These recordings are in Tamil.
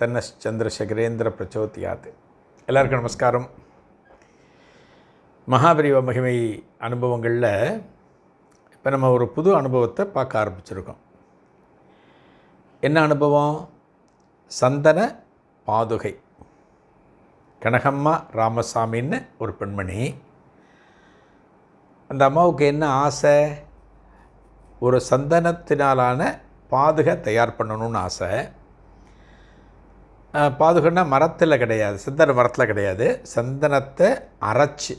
தன்னஸ் சந்திரசேகரேந்திர பிரச்சோதியாத் எல்லாருக்கும் நமஸ்காரம். மகாபரிவ மகிமை அனுபவங்களில் இப்போ நம்ம ஒரு புது அனுபவத்தை பார்க்க ஆரம்பிச்சிருக்கோம். என்ன அனுபவம்? சந்தன பாதுகை. கனகம்மா ராமசாமின்னு ஒரு பெண்மணி. அந்த அம்மாவுக்கு என்ன ஆசை? ஒரு சந்தனத்தினாலான பாதுகை தயார் பண்ணணும்னு ஆசை. பாதுகைன்னா மரத்தில் கிடையாது. சந்தன மரத்தில் கிடையாது. சந்தனத்தை அரைச்சி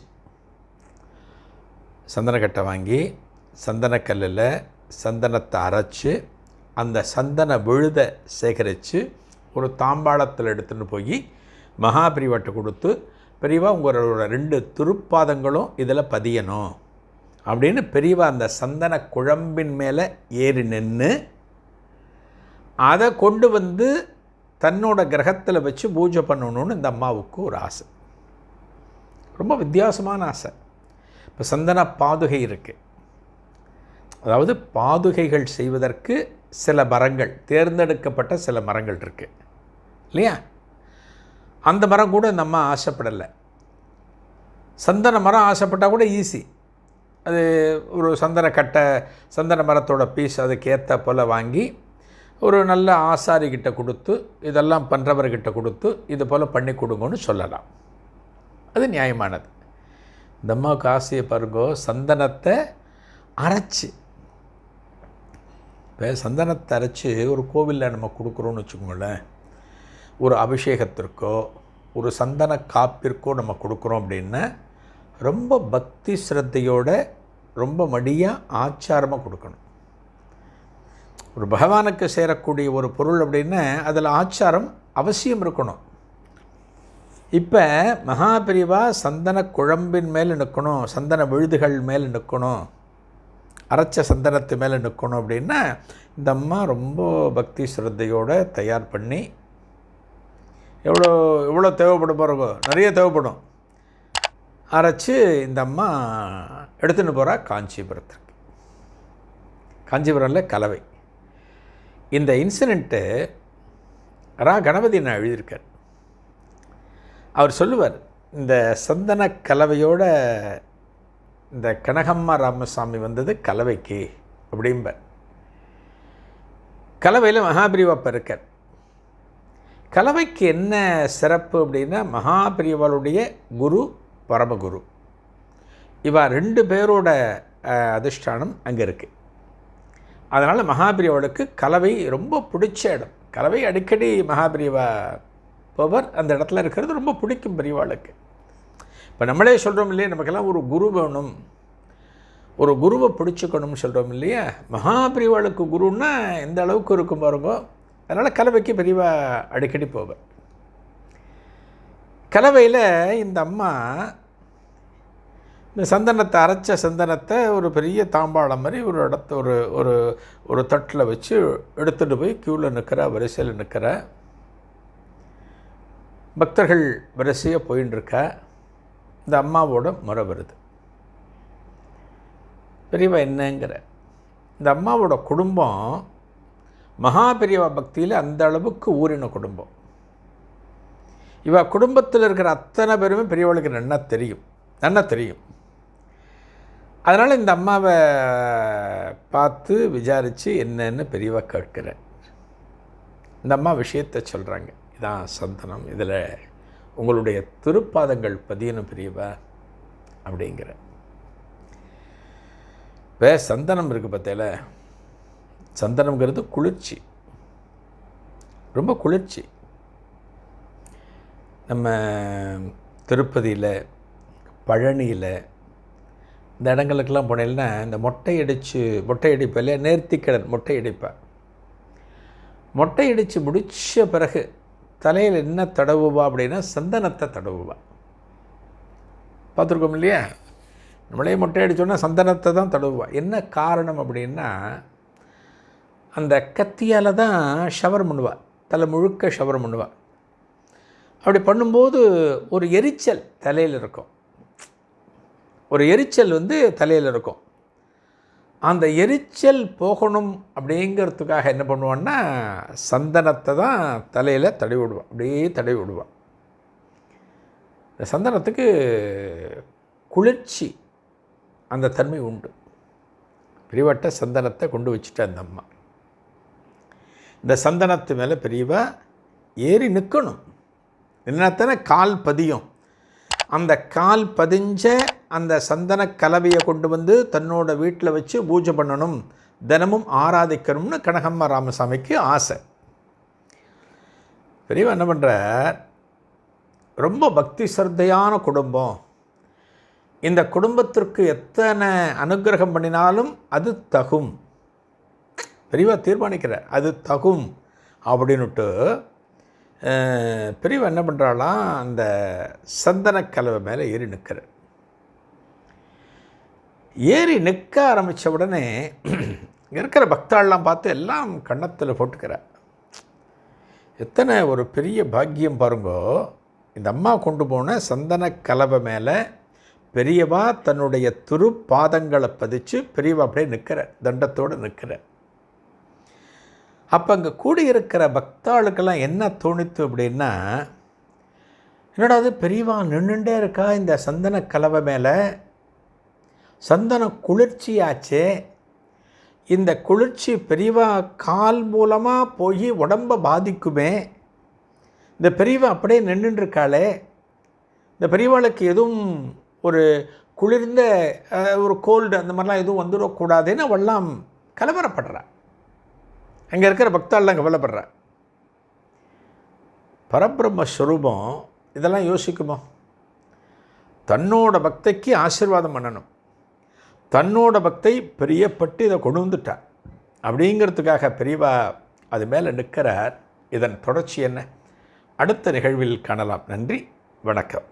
சந்தனக்கட்டை வாங்கி சந்தனக்கல்லில் சந்தனத்தை அரைச்சி அந்த சந்தன விழுதை சேகரித்து ஒரு தாம்பாளத்தில் எடுத்துன்னு போய் மகாபிரிவாட்டை கொடுத்து பெரியவா உங்களோட ரெண்டு திருப்பாதங்களும் இதில் பதியணும். அப்படின்னு பெரியவா அந்த சந்தன குழம்பின் மேலே ஏறி நின்று அதை கொண்டு வந்து தன்னோட கிரகத்தில் வச்சு பூஜை பண்ணணும்னு இந்த அம்மாவுக்கு ஒரு ஆசை. ரொம்ப வித்தியாசமான ஆசை. இப்போ சந்தன பாதுகை இருக்குது அதாவது பாதுகைகள் செய்வதற்கு சில மரங்கள் தேர்ந்தெடுக்கப்பட்ட சில மரங்கள் இருக்குது இல்லையா? அந்த மரம் கூட இந்த அம்மா ஆசைப்படலை. சந்தன மரம் ஆசைப்பட்டால் கூட ஈஸி அது ஒரு சந்தன கட்டை சந்தன மரத்தோட பீஸ் அதுக்கேற்ற போல் வாங்கி ஒரு நல்ல ஆசாரிக்கிட்ட கொடுத்து இதெல்லாம் பண்ணுறவர்கிட்ட கொடுத்து இது போல் பண்ணி கொடுங்கன்னு சொல்லலாம். அது நியாயமானது. இந்த அம்மாவுக்கு ஆசையை பாருங்கோ சந்தனத்தை அரைச்சி. இப்போ சந்தனத்தை அரைச்சி ஒரு கோவிலில் நம்ம கொடுக்குறோன்னு வச்சுக்கோங்களேன். ஒரு அபிஷேகத்திற்கோ ஒரு சந்தன காப்பிற்கோ நம்ம கொடுக்குறோம் அப்படின்னா ரொம்ப பக்தி ஸ்ரத்தையோட ரொம்ப மடியாக ஆச்சாரமாக கொடுக்கணும். ஒரு பகவானுக்கு சேரக்கூடிய ஒரு பொருள் அப்படின்னு அதில் ஆச்சாரம் அவசியம் இருக்கணும். இப்போ மகாபிரிவா சந்தன குழம்பின் மேலே நிற்கணும் சந்தன விழுதுகள் மேலே நிற்கணும் அரைச்ச சந்தனத்து மேலே நிற்கணும் அப்படின்னா இந்த அம்மா ரொம்ப பக்தி ஸ்ரத்தையோடு தயார் பண்ணி எவ்வளோ எவ்வளோ தேவைப்படும் போகிறவோ நிறைய தேவைப்படும். அரைச்சி இந்த அம்மா எடுத்துன்னு போகிறா காஞ்சிபுரத்துக்கு. காஞ்சிபுரம்ல கலவை. இந்த இன்சிடெண்ட்டு ரா கணபதி நான் எழுதியிருக்கார்? அவர் சொல்லுவார் இந்த சந்தன கலவையோட இந்த கனகம்மா ராமசாமி வந்தது கலவைக்கு அப்படிம்பார். கலவையில் மகாபிரிவாப்பா இருக்கார். கலவைக்கு என்ன சிறப்பு அப்படின்னா மகாபிரிவாளுடைய குரு பரமகுரு. இவா ரெண்டு பேரோட அதிஷ்டானம் அங்கே இருக்குது அதனால் மகாபிரிவாளுக்கு கலவை ரொம்ப பிடிச்ச இடம். கலவை அடிக்கடி மகாபிரிவா போவர் அந்த இடத்துல இருக்கிறது ரொம்ப பிடிக்கும் பெரியவாளுக்கு இப்போ நம்மளே சொல்கிறோம் இல்லையா நமக்கெல்லாம் ஒரு குரு வேணும். ஒரு குருவை பிடிச்சிக்கணும்னு சொல்கிறோம் இல்லையா? மகாபிரிவாளுக்கு குருன்னா எந்த அளவுக்கு இருக்கும் பாருங்க அதனால் கலவைக்கு பெரியவா அடிக்கடி போவேன் கலவையில் இந்த அம்மா இந்த சந்தனத்தை அரைச்ச சந்தனத்தை ஒரு பெரிய தாம்பாளம் மாதிரி ஒரு இடத்த ஒரு ஒரு ஒரு தட்டில் வச்சு எடுத்துகிட்டு போய் க்யூவில் நிற்கிற வரிசையில் நிற்கிற பக்தர்கள் வரிசையாக போயின்னு இந்த அம்மாவோட முறை வருது. பெரியவா என்னங்கிற. இந்த அம்மாவோட குடும்பம் மகா பெரியவா பக்தியில் அந்த அளவுக்கு ஊறின குடும்பம். இவ குடும்பத்தில் இருக்கிற அத்தனை பேருமே பெரியவளுக்கு நன்னா தெரியும். நன்னா தெரியும். அதனால் இந்த அம்மாவை பார்த்து விசாரித்து என்னன்னு பெரியவா கேட்குறேன். இந்த அம்மா விஷயத்தை சொல்கிறாங்க இதான் சந்தனம். இதில் உங்களுடைய திருப்பாதங்கள் பதியணும் பெரியவா அப்படிங்கிற வே சந்தனம் இருக்குது பார்த்தேல. சந்தனம்ங்கிறது குளிர்ச்சி. ரொம்ப குளிர்ச்சி. நம்ம திருப்பதியில் பழனியில் இந்த இடங்களுக்கெல்லாம் போனேன்னா இந்த மொட்டை அடித்து மொட்டை அடிப்பேன் இல்லையா? நேர்த்திக்கடன் மொட்டை அடிப்பேன் மொட்டை அடித்து முடித்த பிறகு தலையில் என்ன தடவுவா அப்படின்னா சந்தனத்தை தடவுவா. பார்த்துருக்கோம் இல்லையா? நம்மளே மொட்டை அடித்தோன்னா சந்தனத்தை தான் தடவுவா. என்ன காரணம் அப்படின்னா அந்த கத்தியால் தான் ஷவர் பண்ணுவா தலை முழுக்க ஷவர் பண்ணுவா அப்படி பண்ணும்போது ஒரு எரிச்சல் தலையில் இருக்கும். ஒரு எரிச்சல் வந்து தலையில் இருக்கும். அந்த எரிச்சல் போகணும் அப்படிங்கிறதுக்காக என்ன பண்ணுவான்னா சந்தனத்தை தான் தலையில் தடவி விடுவான். அப்படியே தடவி விடுவான். இந்த சந்தனத்துக்கு குளிர்ச்சி அந்த தன்மை உண்டு. பிரிவட்ட சந்தனத்தை கொண்டு வச்சுட்டு அந்த அம்மா. இந்த சந்தனத்து மேலே பெரியவா ஏறி நிற்கணும் என்னத்தானே கால் பதியும். அந்த கால் பதிஞ்ச அந்த சந்தன கலவையை கொண்டு வந்து தன்னோட வீட்டில் வச்சு பூஜை பண்ணணும். தினமும் ஆராதிக்கணும்னு கனகம்மா ராமசாமிக்கு ஆசை. பெரியவா என்ன பண்ணுற ரொம்ப பக்தி சிரத்தையான குடும்பம். இந்த குடும்பத்திற்கு எத்தனை அனுகிரகம் பண்ணினாலும் அது தகும். பெரியவா தீர்மானிக்கிறார் அது தகும் அப்படின்னுட்டு பெரியவா என்ன பண்ணுறாளாம் அந்த சந்தன கலவை மேலே ஏறி நிற்கிறார். ஏறி நிற்க ஆரம்பித்த உடனே இருக்கிற பக்தாள்லாம் பார்த்து எல்லாம் கன்னத்தில் போட்டுக்கிறார் எத்தனை ஒரு பெரிய பாக்கியம் பாருங்கோ. இந்த அம்மா கொண்டு போன சந்தன கலவை மேலே பெரியவா தன்னுடைய துரு பாதங்களை பதிச்சு பெரியவா அப்படியே நிற்கிற தண்டத்தோடு நிற்கிற அப்போ அங்கே கூடியிருக்கிற பக்தாளுக்கெல்லாம் என்ன தோணித்து அப்படின்னா என்னடா அது பெரியவா நின்றுட்டே இருக்கா இந்த சந்தன கலவை மேலே? சந்தன குளிர்ச்சியாச்சே. இந்த குளிர்ச்சி பெரியவா கால் மூலமாக போய் உடம்பை பாதிக்குமே. இந்த பெரியவா அப்படியே நின்றுட்டு இருக்காளே இந்த பெரியவாளுக்கு எதுவும் ஒரு குளிர்ந்த ஒரு கோல்டு அந்த மாதிரிலாம் எதுவும் வந்துடக்கூடாதுன்னு அவெல்லாம் கலவரப்படுறா. அங்கே இருக்கிற பக்தாள்லாம் கவலைப்படுறா. பரபிரம்ம ஸ்வரூபம் இதெல்லாம் யோசிக்குமோ? தன்னோட பக்தைக்கு ஆசீர்வாதம் பண்ணணும். தன்னோட பக்தை பிரியப்பட்டு இதை கொண்டு வந்துட்டா அப்படிங்கிறதுக்காக பெரியவா அது மேலே நிற்கிறார். இதன் தொடர்ச்சி என்ன? அடுத்த நிகழ்வில் காணலாம். நன்றி. வணக்கம்.